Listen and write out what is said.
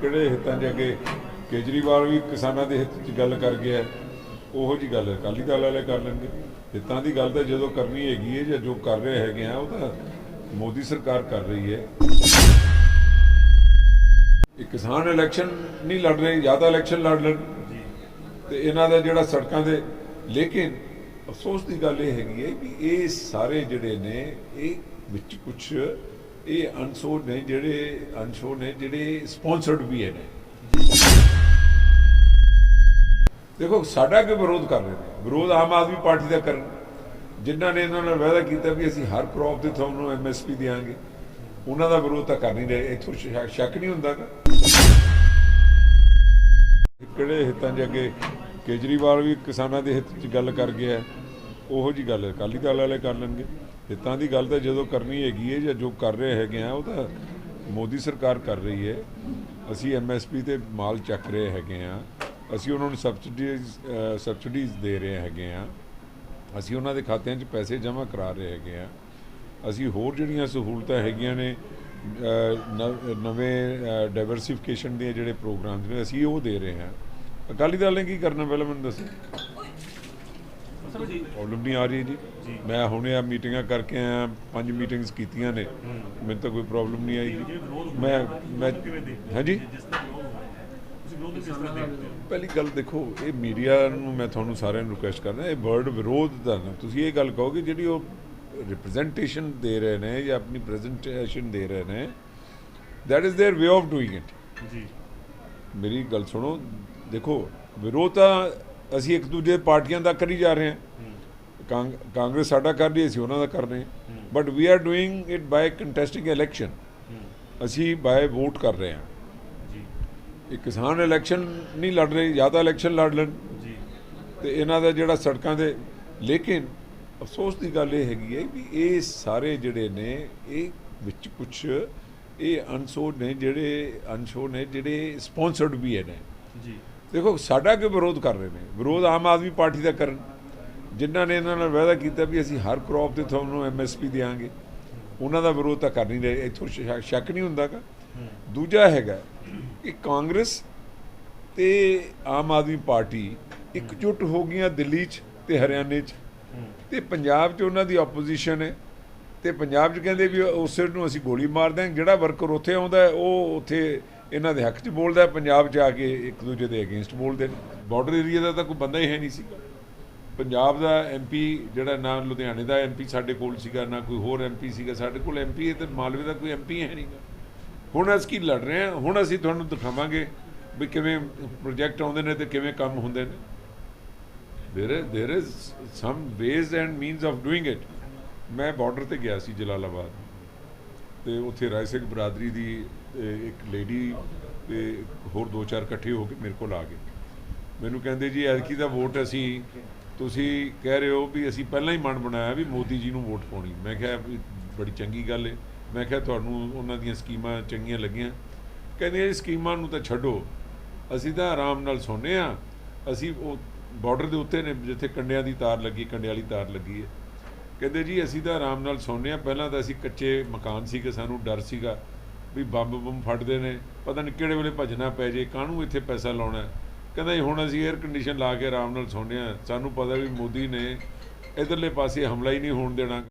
ਕਿਹੜੇ ਹਿੱਤਾਂ 'ਚ ਅੱਗੇ ਕੇਜਰੀਵਾਲ ਵੀ ਕਿਸਾਨਾਂ ਦੇ ਹਿੱਤ 'ਚ ਗੱਲ ਕਰ ਗਿਆ, ਉਹੋ ਜੀ ਗੱਲ ਅਕਾਲੀ ਦਲ ਵਾਲੇ ਕਰ ਲੈਣਗੇ। ਹਿੱਤਾਂ ਦੀ ਗੱਲ ਤਾਂ ਜਦੋਂ ਕਰਨੀ ਹੈਗੀ ਹੈ ਜਾਂ ਜੋ ਕਰ ਰਹੇ ਹੈਗੇ ਆ, ਉਹ ਤਾਂ ਮੋਦੀ ਸਰਕਾਰ ਕਰ ਰਹੀ ਹੈ। ਇਹ ਕਿਸਾਨ ਇਲੈਕਸ਼ਨ ਨਹੀਂ ਲੜ ਰਹੇ, ਜਾਂ ਤਾਂ ਇਲੈਕਸ਼ਨ ਲੜ ਲੈਣ। ਤੇ ਇਹਨਾਂ ਦਾ ਜਿਹੜਾ ਸੜਕਾਂ ਦੇ, ਲੇਕਿਨ ਅਫਸੋਸ ਦੀ ਗੱਲ ਇਹ ਹੈਗੀ ਹੈ ਕਿ ਇਹ ਸਾਰੇ ਜਿਹੜੇ ਨੇ, ਇਹ ਵਿੱਚ ਕੁਝ ਇਹ ਅਨਸੋਰ ਨੇ ਜਿਹੜੇ ਅਨਸ਼ੋਰ ਨੇ, ਜਿਹੜੇ ਸਪਾਂਸਰਡ ਵੀ ਹੈ ਨੇ ਦੇਖੋ, ਸਾਡਾ ਕਿ ਵਿਰੋਧ ਕਰ ਰਹੇ ਨੇ। ਵਿਰੋਧ ਆਮ ਆਦਮੀ ਪਾਰਟੀ ਦਾ ਕਰਨ। ਜਿਨ੍ਹਾਂ ਨੇ ਇਹਨਾਂ ਨਾਲ ਵਾਅਦਾ ਕੀਤਾ ਵੀ ਅਸੀਂ ਹਰ ਕ੍ਰੌਪ ਤੇ ਤੁਹਾਨੂੰ ਐਮਐਸਪੀ ਦੇਵਾਂਗੇ ਉਹਨਾਂ ਦਾ ਵਿਰੋਧ ਤਾਂ ਕਰ ਨਹੀਂ ਰਹੇ। ਇੱਥੋਂ ਸ਼ੱਕ- ਨਹੀਂ ਹੁੰਦਾ ਨਾ। ਕਿਹੜੇ ਹਿੱਤਾਂ 'ਚ ਅੱਗੇ ਕੇਜਰੀਵਾਲ ਵੀ ਕਿਸਾਨਾਂ ਦੇ ਹਿੱਤ 'ਚ ਗੱਲ ਕਰ ਗਿਆ ਉਹੋ ਜੀ ਗੱਲ ਅਕਾਲੀ ਦਲ ਵਾਲੇ ਕਰ ਲੈਣਗੇ। ਹਿੱਤਾਂ ਦੀ ਗੱਲ ਤਾਂ ਜਦੋਂ ਕਰਨੀ ਹੈਗੀ ਹੈ ਜਾਂ ਜੋ ਕਰ ਰਹੇ ਹੈਗੇ ਆ, ਉਹ ਤਾਂ ਮੋਦੀ ਸਰਕਾਰ ਕਰ ਰਹੀ ਹੈ। ਅਸੀਂ ਐਮਐਸਪੀ ਤੇ ਮਾਲ ਚੱਕ ਰਹੇ ਹੈਗੇ ਆ। ਅਸੀਂ ਉਹਨਾਂ ਨੂੰ ਸਬਸਿਡੀਜ਼ ਸਬਸਿਡੀਜ਼ ਦੇ ਰਹੇ ਹੈਗੇ ਆ। ਅਸੀਂ ਉਹਨਾਂ ਦੇ ਖਾਤਿਆਂ 'ਚ ਪੈਸੇ ਜਮ੍ਹਾਂ ਕਰਾ ਰਹੇ ਹੈਗੇ ਆ। ਅਸੀਂ ਹੋਰ ਜਿਹੜੀਆਂ ਸਹੂਲਤਾਂ ਹੈਗੀਆਂ ਨੇ ਨਵ- ਨਵੇਂ ਡਾਈਵਰਸਿਫਿਕੇਸ਼ਨ ਦੇ ਜਿਹੜੇ ਪ੍ਰੋਗਰਾਮ ਨੇ, ਅਸੀਂ ਉਹ ਦੇ ਰਹੇ ਹਾਂ। ਅਕਾਲੀ ਦਲ ਨੇ ਕੀ ਕਰਨਾ ਪਹਿਲਾਂ ਮੈਨੂੰ ਦੱਸੋ? ਪ੍ਰੋਬਲਮ ਨਹੀਂ ਆ ਰਹੀ ਜੀ। ਮੈਂ ਹੁਣੇ ਆ ਮੀਟਿੰਗਾਂ ਕਰਕੇ ਆਇਆ ਪੰਜ ਮੀਟਿੰਗਸ ਕੀਤੀਆਂ ਨੇ। ਮੈਨੂੰ ਤਾਂ ਕੋਈ ਪ੍ਰੋਬਲਮ ਨਹੀਂ ਆਈ ਮੈਂ ਮੈਂ ਹਾਂਜੀ? ਪਹਿਲੀ ਗੱਲ ਦੇਖੋ ਇਹ ਮੀਡੀਆ ਨੂੰ ਮੈਂ ਤੁਹਾਨੂੰ ਸਾਰਿਆਂ ਨੂੰ ਰਿਕੁਐਸਟ ਕਰਦਾ ਇਹ ਵਰਡ ਵਿਰੋਧ ਦਾ ਨਾ। ਤੁਸੀਂ ਇਹ ਗੱਲ ਕਹੋਗੇ ਜਿਹੜੀ ਉਹ ਰਿਪਰੈਜ਼ੈਂਟੇਸ਼ਨ ਦੇ ਰਹੇ ਨੇ ਜਾਂ ਆਪਣੀ ਪ੍ਰੈਜੈਂਟੇਸ਼ਨ ਦੇ ਰਹੇ ਨੇ that is their way of doing it ਜੀ। ਮੇਰੀ ਗੱਲ ਸੁਣੋ ਦੇਖੋ ਵਿਰੋਧ ਤਾਂ ਅਸੀਂ ਇੱਕ ਦੂਜੇ ਪਾਰਟੀਆਂ ਦਾ ਕਰੀ ਜਾ ਰਹੇ ਹਾਂ। ਕਾਂਗ- ਕਾਂਗਰਸ ਸਾਡਾ ਕਰ ਰਹੀ ਅਸੀਂ ਉਹਨਾਂ ਦਾ ਕਰ ਰਹੇ ਹਾਂ। But we are doing it by contesting election ਅਸੀਂ ਬਾਈ ਵੋਟ ਕਰ ਰਹੇ ਹਾਂ। ਜੀ। ਇਹ ਕਿਸਾਨ ਇਲੈਕਸ਼ਨ ਨਹੀਂ ਲੜ ਰਹੇ ਜਾਂ ਤਾਂ ਇਲੈਕਸ਼ਨ ਲੜ ਲੈਣ। ਜੀ। ਤੇ ਇਹਨਾਂ ਦਾ ਜਿਹੜਾ ਸੜਕਾਂ ਦੇ ਲੇਕਿਨ ਅਫਸੋਸ ਦੀ ਗੱਲ ਇਹ ਹੈਗੀ ਹੈ ਵੀ ਇਹ ਸਾਰੇ ਜਿਹੜੇ ਨੇ ਇਹ ਵਿੱਚ ਕੁਝ ਇਹ ਅਨਸੋਰ ਨੇ ਜਿਹੜੇ ਅਨਸ਼ੋਰ ਨੇ ਜਿਹੜੇ ਸਪਾਂਸਰਡ ਵੀ ਹੈ ਨੇ ਜੀ। ਦੇਖੋ, ਸਾਡਾ ਕਿ ਵਿਰੋਧ ਕਰ ਰਹੇ ਨੇ? ਵਿਰੋਧ ਆਮ ਆਦਮੀ ਪਾਰਟੀ ਦਾ ਕਰਨ। ਜਿਨ੍ਹਾਂ ਨੇ ਇਹਨਾਂ ਨਾਲ ਵਾਅਦਾ ਕੀਤਾ ਵੀ ਅਸੀਂ ਹਰ ਕ੍ਰੌਪ ਤੇ ਤੁਹਾਨੂੰ ਐਮਐਸਪੀ ਦੇਵਾਂਗੇ ਉਹਨਾਂ ਦਾ ਵਿਰੋਧ ਤਾਂ ਕਰ ਨਹੀਂ ਰਹੇ। ਇੱਥੋਂ ਸ਼ੱਕ- ਸ਼ੱਕ ਨਹੀਂ ਹੁੰਦਾਗਾ। ਦੂਜਾ ਹੈਗਾ ਕਿ ਕਾਂਗਰਸ ਤੇ ਆਮ ਆਦਮੀ ਪਾਰਟੀ ਇਕਜੁੱਟ ਹੋ ਗਈਆਂ ਦਿੱਲੀ 'ਚ ਤੇ ਹਰਿਆਣੇ 'ਚ। ਤੇ ਪੰਜਾਬ 'ਚ ਉਹਨਾਂ ਦੀ ਆਪੋਜੀਸ਼ਨ ਹੈ ਤੇ ਪੰਜਾਬ 'ਚ ਕਹਿੰਦੇ ਵੀ ਉਸੇ ਨੂੰ ਅਸੀਂ ਗੋਲੀ ਮਾਰ ਦਾਂਗੇ ਜਿਹੜਾ ਵਰਕਰ ਉੱਥੇ ਆਉਂਦਾ ਉਹ ਉੱਥੇ ਇਹਨਾਂ ਦੇ ਹੱਕ 'ਚ ਬੋਲਦਾ ਪੰਜਾਬ 'ਚ ਆ ਕੇ ਇੱਕ ਦੂਜੇ ਦੇ ਅਗੇਂਸਟ ਬੋਲਦੇ ਨੇ। ਬਾਰਡਰ ਏਰੀਆ ਦਾ ਤਾਂ ਕੋਈ ਬੰਦਾ ਹੀ ਹੈ ਨਹੀਂ ਸੀ ਪੰਜਾਬ ਦਾ ਐਮਪੀ ਜਿਹੜਾ ਨਾ ਲੁਧਿਆਣੇ ਦਾ ਐਮਪੀ ਸਾਡੇ ਕੋਲ ਸੀਗਾ, ਨਾ ਕੋਈ ਹੋਰ ਐਮਪੀ ਸੀਗਾ ਸਾਡੇ ਕੋਲ। ਐਮਪੀ ਹੈ ਤੇ ਮਾਲਵੇ ਦਾ ਕੋਈ ਐਮਪੀ ਹੈ ਨਹੀਂਗਾ। ਹੁਣ ਅਸੀਂ ਕੀ ਲੜ ਰਹੇ ਹਾਂ? ਹੁਣ ਅਸੀਂ ਤੁਹਾਨੂੰ ਦਿਖਾਵਾਂਗੇ ਵੀ ਕਿਵੇਂ ਪ੍ਰੋਜੈਕਟ ਆਉਂਦੇ ਨੇ ਤੇ ਕਿਵੇਂ ਕੰਮ ਹੁੰਦੇ ਨੇ। There is there is some ways and means of doing it ਮੈਂ ਬਾਰਡਰ ਤੇ ਗਿਆ ਸੀ ਜਲਾਲਾਬਾਦ। ਤੇ ਉੱਥੇ ਰਾਏ ਸਿੰਘ ਬਰਾਦਰੀ ਦੀ ਇੱਕ ਲੇਡੀ ਤੇ ਹੋਰ ਦੋ ਚਾਰ ਇਕੱਠੇ ਹੋ ਕੇ ਮੇਰੇ ਕੋਲ ਆ ਗਏ। ਮੈਨੂੰ ਕਹਿੰਦੇ ਜੀ, ਐਤਕੀ ਦਾ ਵੋਟ ਅਸੀਂ, ਤੁਸੀਂ ਕਹਿ ਰਹੇ ਹੋ ਵੀ ਅਸੀਂ ਪਹਿਲਾਂ ਹੀ ਮਨ ਬਣਾਇਆ ਵੀ ਮੋਦੀ ਜੀ ਨੂੰ ਵੋਟ ਪਾਉਣੀ। ਮੈਂ ਕਿਹਾ ਵੀ ਬੜੀ ਚੰਗੀ ਗੱਲ ਹੈ ਮੈਂ ਕਿਹਾ ਤੁਹਾਨੂੰ ਉਹਨਾਂ ਦੀਆਂ ਸਕੀਮਾਂ ਚੰਗੀਆਂ ਲੱਗੀਆਂ। ਕਹਿੰਦੇ ਇਹ ਸਕੀਮਾਂ ਨੂੰ ਤਾਂ ਛੱਡੋ। ਅਸੀਂ ਤਾਂ ਆਰਾਮ ਨਾਲ ਸੌਂਦੇ ਆ ਅਸੀਂ ਉਹ ਬਾਰਡਰ ਦੇ ਉੱਤੇ ਨੇ, ਜਿੱਥੇ ਕੰਡਿਆਂ ਦੀ ਤਾਰ ਲੱਗੀ, ਕੰਡਿਆਂ ਵਾਲੀ ਤਾਰ ਲੱਗੀ ਹੈ ਕਹਿੰਦੇ ਜੀ, ਅਸੀਂ ਤਾਂ ਆਰਾਮ ਨਾਲ ਸੌਂਦੇ ਆ ਪਹਿਲਾਂ ਤਾਂ ਅਸੀਂ ਕੱਚੇ ਮਕਾਨ ਸੀਗੇ, ਸਾਨੂੰ ਡਰ ਸੀਗਾ ਵੀ ਬੰਬ ਬੰਬ ਫਟਦੇ ਨੇ। ਪਤਾ ਨਹੀਂ ਕਿਹੜੇ ਵੇਲੇ ਭੱਜਣਾ ਪੈ ਜੇ, ਕਾਹਨੂੰ ਇੱਥੇ ਪੈਸਾ ਲਾਉਣਾ ਕਹਿੰਦਾ ਜੀ, ਹੁਣ ਅਸੀਂ 에ਅਰ ਕੰਡੀਸ਼ਨ ਲਾ ਕੇ ਆਰਾਮ ਨਾਲ ਸੌਂਦੇ ਆ ਸਾਨੂੰ ਪਤਾ ਵੀ ਮੋਦੀ ਨੇ ਇਧਰਲੇ ਪਾਸੇ ਹਮਲਾ ਹੀ ਨਹੀਂ ਹੋਣ ਦੇਣਾ।